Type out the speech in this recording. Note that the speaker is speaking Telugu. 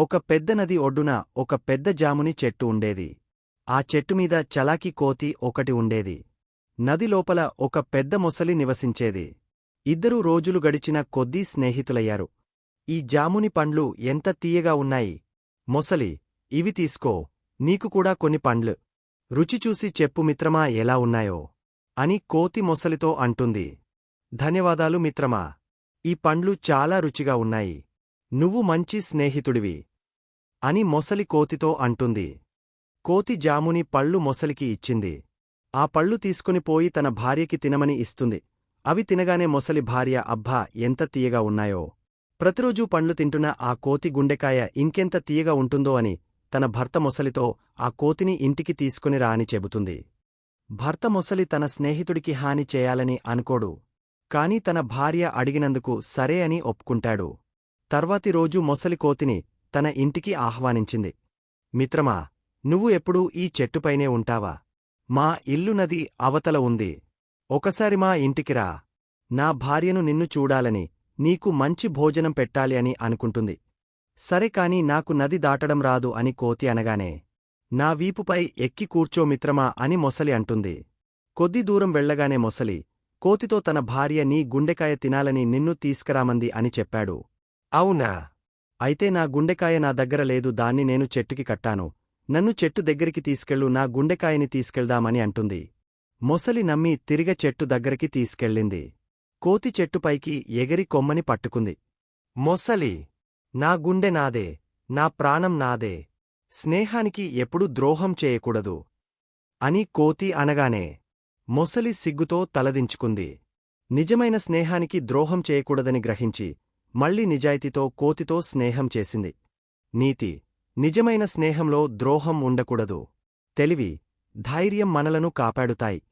ఒక పెద్ద నది ఒడ్డున ఒక పెద్ద జాముని చెట్టు ఉండేది. ఆ చెట్టు మీద చలాకి కోతి ఒకటి ఉండేది. నది లోపల ఒక పెద్ద మొసలి నివసించేది. ఇద్దరూ రోజులు గడిచిన కొద్దీ స్నేహితులయ్యారు. ఈ జాముని పండ్లు ఎంత తీయగా ఉన్నాయి. మొసలి ఇవి తీసుకో నీకు కూడా కొన్ని పండ్లు. రుచి చూసి చెప్పు మిత్రమా ఎలా ఉన్నాయో. అని కోతి మొసలితో అంటుంది. ధన్యవాదాలు మిత్రమా. ఈ పండ్లు చాలా రుచిగా ఉన్నాయి. నువ్వు మంచి స్నేహితుడివి. అని మొసలి కోతితో అంటుంది. కోతి జాముని పళ్ళు మొసలికి ఇచ్చింది. ఆ పళ్ళు తీసుకుని పోయి తన భార్యకి తినమని ఇస్తుంది. అవి తినగానే మొసలి భార్య అబ్బా ఎంత తీయగా ఉన్నాయో. ప్రతిరోజూ పండ్లు తింటున్న ఆ కోతి గుండెకాయ ఇంకెంత తీయగా ఉంటుందో అని తన భర్త మొసలితో ఆ కోతిని ఇంటికి తీసుకుని రా అని చెబుతుంది. భర్త మొసలి తన స్నేహితుడికి హాని చేయాలని అనుకోడు. కాని తన భార్య అడిగినందుకు సరే అని ఒప్పుకుంటాడు. తర్వాతి రోజు మొసలి కోతిని తన ఇంటికి ఆహ్వానించింది. మిత్రమా నువ్వు ఎప్పుడూ ఈ చెట్టుపైనే ఉంటావా? మా ఇల్లు నది అవతల ఉంది. ఒకసారి మా ఇంటికిరా నా భార్యను నిన్ను చూడాలని నీకు మంచి భోజనం పెట్టాలి అని అనుకుంటుంది. సరే కాని నాకు నది దాటడం రాదు అని కోతి అనగానే నా వీపుపై ఎక్కి కూర్చో మిత్రమా అని మొసలి అంటుంది. కొద్ది దూరం వెళ్ళగానే మొసలి కోతితో తన భార్య నీ గుండెకాయ తినాలని నిన్ను తీసుకురామంది అని చెప్పాడు. అవునా? అయితే నా గుండెకాయ నా దగ్గర లేదు దాన్ని నేను చెట్టుకి కట్టాను. నన్ను చెట్టు దగ్గరికి తీసుకెళ్ళు నా గుండెకాయని తీసుకెళ్దామని అంటుంది. మొసలి నమ్మి తిరిగ చెట్టు దగ్గరికి తీసుకెళ్ళింది. కోతి చెట్టుపైకి ఎగిరి కొమ్మని పట్టుకుంది. మొసలి నా గుండె నాదే నా ప్రాణం నాదే స్నేహానికి ఎప్పుడూ ద్రోహం చేయకూడదు అని కోతి అనగానే మొసలి సిగ్గుతో తలదించుకుంది. నిజమైన స్నేహానికి ద్రోహం చేయకూడదని గ్రహించి మళ్ళీ నిజాయితీతో కోతితో స్నేహం చేసింది. నీతి నిజమైన స్నేహంలో ద్రోహం ఉండకూడదు. తెలివి ధైర్యం మనలను కాపాడుతాయి.